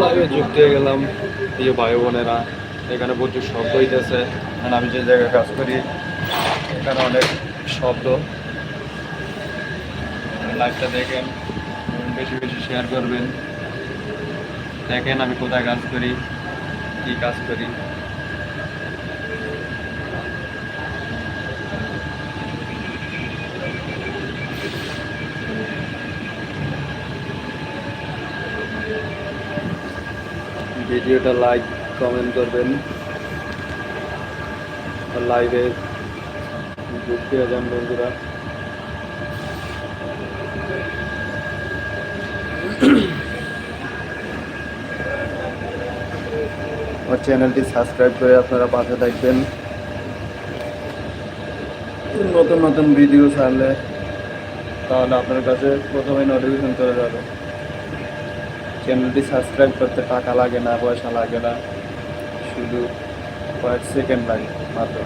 লাইভে যুক্ত হয়ে গেলাম, প্রিয় ভাই বোনেরা। এখানে প্রচুর শব্দ হইতেছে। কারণ আমি যে জায়গায় কাজ করি, এখানে অনেক শব্দ। লাইভটা দেখেন, বেশি বেশি শেয়ার করবেন। দেখেন আমি কোথায় কাজ করি, কী কাজ করি। ভিডিওটা লাইক কমেন্ট করবেন। লাইভে হয়ে যান বন্ধুরা। আমার চ্যানেলটি সাবস্ক্রাইব করে আপনারা পাশে থাকবেন। নতুন নতুন ভিডিও ছাড়লে তাহলে আপনার কাছে প্রথমে নোটিফিকেশন চলে যাবে। চ্যানেলটি সাবস্ক্রাইব করতে টাকা লাগে না পয়সা লাগে না শুধু কয়েক সেকেন্ড লাগে মাত্র।